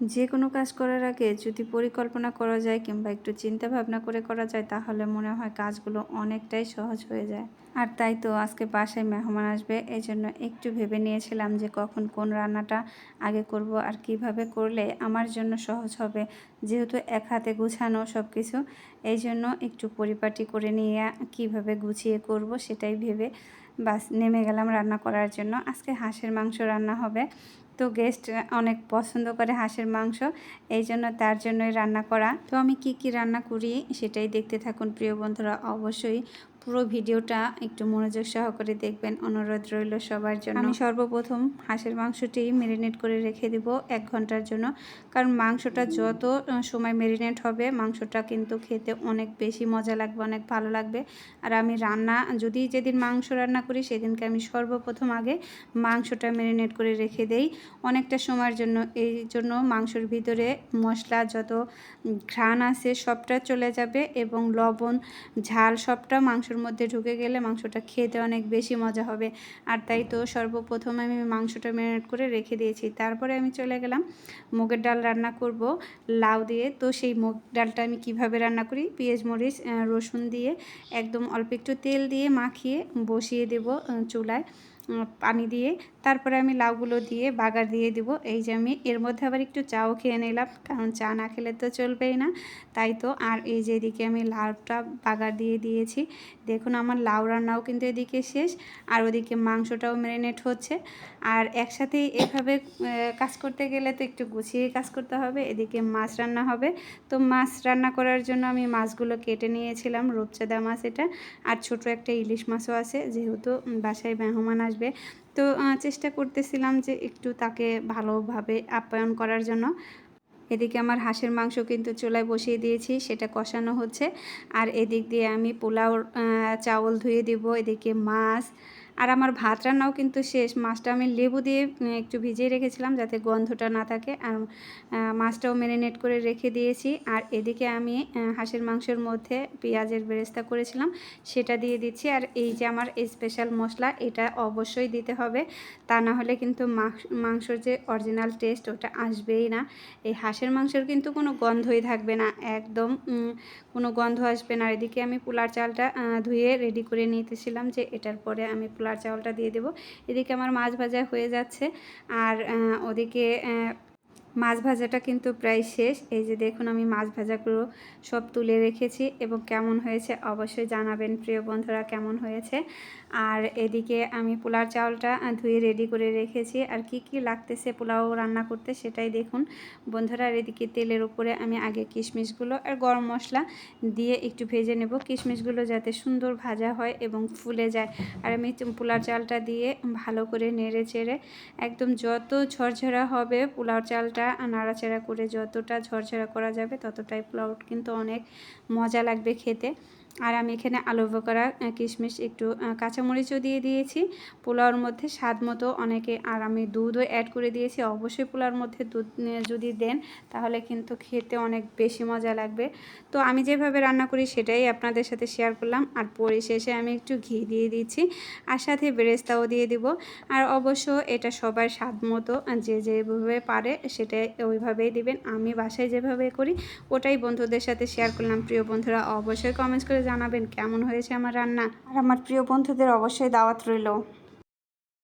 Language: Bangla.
যে কোনো কাজ করার আগে যদি পরিকল্পনা করা যায় কিংবা একটু চিন্তা ভাবনা করে করা যায়, তাহলে মনে হয় কাজগুলো অনেকটাই সহজ হয়ে যায়। আর তাই তো আজকে বাসায় মেহমান আসবে এই জন্য একটু ভেবে নিয়েছিলাম যে কখন কোন রান্নাটা আগে করব আর কীভাবে করলে আমার জন্য সহজ হবে। যেহেতু এক হাতে গুছানো সব কিছু এই জন্য একটু পরিপাটি করে নিয়ে কীভাবে গুছিয়ে করব সেটাই ভেবে বাস নেমে গেলাম রান্না করার জন্য। আজকে হাঁসের মাংস রান্না হবে। তো গেস্ট অনেক পছন্দ করে হাঁসের মাংস, এই জন্য তার জন্যই রান্না করা। তো আমি কি কি রান্না করি সেটাই দেখতে থাকুন প্রিয় বন্ধুরা। অবশ্যই পুরো ভিডিওটা একটু মনোযোগ সহকারে দেখবেন। অনুরোধ রইল সবার জন্য। আমি সর্বপ্রথম হাঁসের মাংসটি ম্যারিনেট করে রেখে দেব এক ঘণ্টার জন্য। কারণ মাংসটা যত সময় ম্যারিনেট হবে, মাংসটা কিন্তু খেতে অনেক বেশি মজা লাগবে, অনেক ভালো লাগবে। আর আমি রান্না, যদি যেদিন মাংস রান্না করি, সেদিনকে আমি সর্বপ্রথম আগে মাংসটা ম্যারিনেট করে রেখে দেই। অনেকটা সময়ের জন্য, এই জন্য মাংসর ভিতরে মশলা যত ঘ্রাণ আছে সবটা চলে যাবে এবং লবণ, ঝাল সবটা মাংসর মধ্যে ঢুকে গেলে মাংসটা খেতে অনেক বেশি মজা হবে। আর তাই তো সর্বপ্রথম আমি মাংসটা ম্যারিনেট করে রেখে দিয়েছি। তারপরে আমি চলে গেলাম, মুগের ডাল রান্না করব লাউ দিয়ে। তো সেই মুগ ডালটা আমি কীভাবে রান্না করি? পেঁয়াজ, মরিচ রসুন দিয়ে একদম অল্প একটু তেল দিয়ে মাখিয়ে বসিয়ে দেব চুলায়। পানি দিয়ে। তারপরে আমি লাউগুলো দিয়ে বাগার দিয়ে দিব। এই যে আমি এর মধ্যে আবার একটু চাও খেয়ে নিলাম, কারণ চা না খেলে তো চলবেই না। তাই তো, আর এই যে এদিকে আমি লাউটা বাগার দিয়ে দিয়েছি। দেখুন আমার লাউ রান্নাও কিন্তু এদিকে শেষ, আর ওদিকে মাংসটাও ম্যারিনেট হচ্ছে। আর একসাথে এভাবে কাজ করতে গেলে তো একটু গুছিয়ে কাজ করতে হবে। এদিকে মাছ রান্না হবে। তো মাছ রান্না করার জন্য আমি মাছগুলো কেটে নিয়েছিলাম, রূপচাঁদা মাছ এটা। আর ছোট একটা ইলিশ মাছও আছে, যেহেতু বাসায় মেহমান আসবে। তো চেষ্টা করতেছিলাম যে একটু তাকে ভালোভাবে আপ্যায়ন করার জন্য। এদিকে আমার হাঁসের মাংস কিন্তু চুলায় বসিয়ে দিয়েছি, সেটা কষানো হচ্ছে। আর এদিক দিয়ে আমি পোলাও চাউল ধুয়ে দিব, এদিকে মাছ আর আমার ভাত রান্নাও কিন্তু শেষ। মাছটা আমি লেবু দিয়ে একটু ভিজিয়ে রেখেছিলাম যাতে গন্ধটা না থাকে। আর মাছটাও ম্যারিনেট করে রেখে দিয়েছি। আর এদিকে আমি হাঁসের মাংসের মধ্যে পেঁয়াজের বেরেস্তা করেছিলাম। সেটা দিয়ে দিচ্ছি। আর এই যে আমার স্পেশাল মশলা, এটা অবশ্যই দিতে হবে। তা না হলে কিন্তু মাংসর যে অরিজিনাল টেস্ট ওটা আসবেই না। এই হাঁসের মাংসের কিন্তু কোনো গন্ধই থাকবে না। একদম কোনো গন্ধ আসবে না। আর এদিকে আমি পোলার চালটা ধুয়ে রেডি করে নিতেছিলাম যে এটার পরে আমি চাউলটা দিয়ে দেবো। এদিকে আমার মাছ ভাজা হয়ে যাচ্ছে। আর ওদিকে মাছ ভাজাটা কিন্তু প্রায় শেষ। এই যে দেখুন, আমি মাছ ভাজাগুলো সব তুলে রেখেছি এবং কেমন হয়েছে অবশ্যই জানাবেন প্রিয় বন্ধুরা, কেমন হয়েছে? আর এদিকে আমি পোলার চাউলটা ধুয়ে রেডি করে রেখেছি। আর কি কি লাগতেছে পোলাও রান্না করতে সেটাই দেখুন। বন্ধুরা, আর এদিকে তেলের উপরে আমি আগে কিশমিশগুলো আর গরম মশলা দিয়ে একটু ভেজে নেব। কিশমিশগুলো যাতে সুন্দর ভাজা হয় এবং ফুলে যায়। আর আমি পোলার চালটা দিয়ে ভালো করে নেড়ে চেড়ে একদম যত ঝরঝরা হবে পোলাও চালটা নাড়াচাড়া করে যতটা ঝরঝরা করা যাবে ততটাই প্লাউড কিন্তু অনেক মজা লাগবে খেতে। আর আমি এখানে আলু বোকারা কিশমিশ, একটু কাঁচামরিচও দিয়ে দিয়েছি। পোলাওর মধ্যে স্বাদ মতো অনেকে, আর আমি দুধও অ্যাড করে দিয়েছি। অবশ্যই পোলাওর মধ্যে দুধ যদি দেন, তাহলে কিন্তু খেতে অনেক বেশি মজা লাগবে। তো আমি যেভাবে রান্না করি সেটাই আপনাদের সাথে শেয়ার করলাম। আর পরিশেষে আমি একটু ঘি দিয়ে দিচ্ছি আর সাথে বেরেস্তাও দিয়ে দিব। আর অবশ্য এটা সবার স্বাদ মতো যে যেভাবে পারে সেটাই ওইভাবেই দিবেন। আমি বাসায় যেভাবে করি, ওটাই বন্ধুদের সাথে শেয়ার করলাম। প্রিয় বন্ধুরা, অবশ্যই কমেন্টস করে জানাবেন কেমন হয়েছে আমার রান্না? আর আমার প্রিয় বন্ধুদের অবশ্যই দাওয়াত রইল।